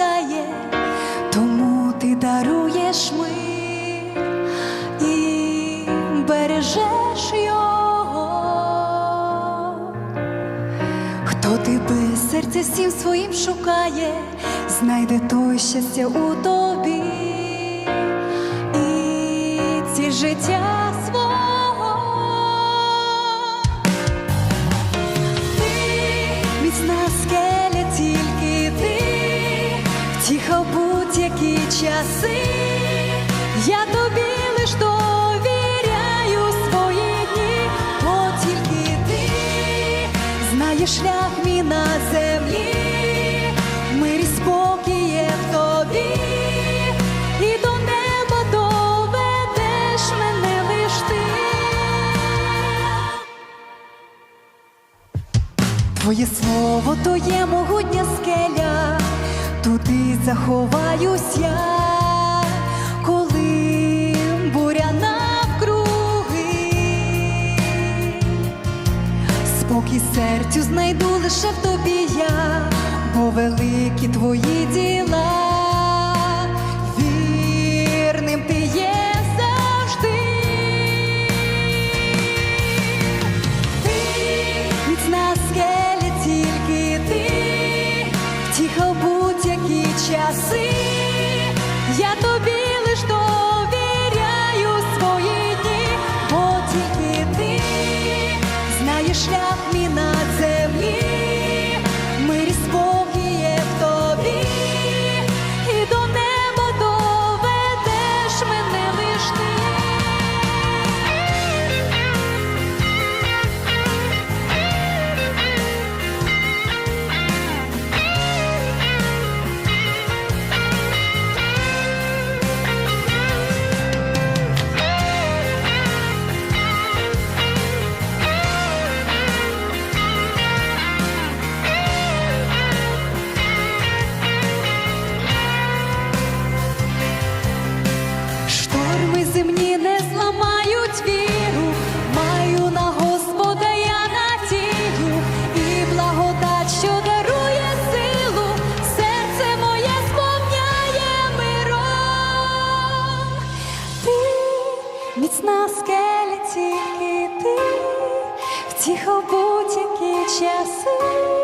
пропадає, тому ти даруєш мир і бережеш його. Хто тебе серце всім своїм шукає, знайде той щастя у тобі і ціль життя часи. Я тобі лиш довіряю свої дні, бо тільки ти знаєш шлях мій на землі, мир і в тобі, і до неба доведеш мене лиш ти. Твоє слово то є могутня скеля, туди заховаюсь я, знайду лише в тобі я, бо великі твої діла, скеля, тільки ти, в будь-які часи. Міць на скелі тільки ти в тихо будь-які часи.